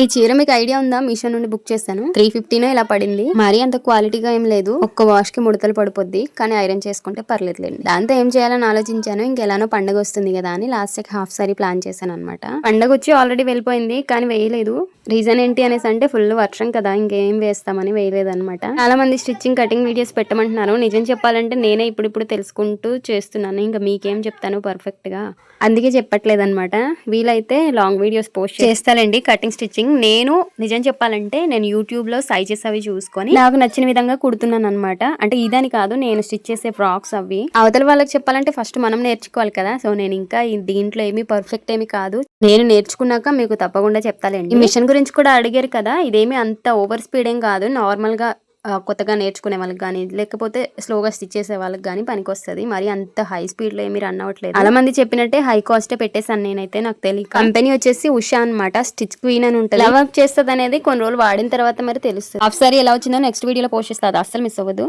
ఈ చీర మీకు ఐడియా ఉందా? మీషో నుండి బుక్ చేశాను. త్రీ ఫిఫ్టీనో ఇలా పడింది. మరీ అంత క్వాలిటీగా ఏం లేదు. ఒక్క వాష్కి ముడతలు పడిపోద్ది. కానీ ఐరన్ చేసుకుంటే పర్లేదులేండి. దాంతో ఏం చేయాలని ఆలోచించాను. ఇంకెలానో పండగ వస్తుంది కదా అని లాస్ట్ హాఫ్ సారీ ప్లాన్ చేశాను అనమాట పండగ వచ్చి ఆల్రెడీ వెళ్ళిపోయింది. కానీ వేయలేదు. రీజన్ ఏంటి అనేసి అంటే ఫుల్ వర్షం కదా. ఇంకేం వేస్తామని వేయలేదు అనమాట చాలా మంది స్టిచ్చింగ్ కటింగ్ వీడియోస్ పెట్టమంటున్నారు. నిజం చెప్పాలంటే నేనే ఇప్పుడు ఇప్పుడు తెలుసుకుంటూ చేస్తున్నాను. ఇంకా మీకేం చెప్తాను పర్ఫెక్ట్గా. అందుకే చెప్పట్లేదు అనమాట వీలైతే లాంగ్ వీడియోస్ పోస్ట్ చేస్తానండి. కటింగ్ స్టిచ్చింగ్ నేను నిజం చెప్పాలంటే నేను యూట్యూబ్లో సైజెస్ అవి చూసుకొని నాకు నచ్చిన విధంగా కుడుతున్నాను అనమాట అంటే ఇదని కాదు నేను స్టిచ్ చేసే ఫ్రాక్స్ అవి. అవతల వాళ్ళకి చెప్పాలంటే ఫస్ట్ మనం నేర్చుకోవాలి కదా. సో నేను ఇంకా దీంట్లో ఏమీ పర్ఫెక్ట్ ఏమి కాదు. నేను నేర్చుకున్నాక మీకు తప్పకుండా చెప్తాలేండి. ఈ మిషన్ గురించి కూడా అడిగారు కదా. ఇదేమి అంత ఓవర్ స్పీడ్ ఏం కాదు. నార్మల్గా కొత్తగా నేర్చుకునే వాళ్ళకి కానీ లేకపోతే స్లోగా స్టిచ్ చేసే వాళ్ళకి కానీ పనికొస్తుంది. మరి అంత హై స్పీడ్లో ఏమి రన్ అవ్వట్లేదు చాలా మంది చెప్పినట్టే హై కాస్ట్ పెట్టేసాను నేనైతే నాకు తెలియక కంపెనీ వచ్చేసి ఉషా అన్నమాట. స్టిచ్ క్వీన్ అని ఉంటుంది. వర్క్ చేస్తుంది అనేది కొన్ని రోజులు వాడిన తర్వాత మరి తెలుస్తుంది. హాఫ్ సారీ ఎలా వచ్చిందో నెక్స్ట్ వీడియోలో పోస్ట్ చేస్తుంది అస్సలు మిస్ అవ్వదు.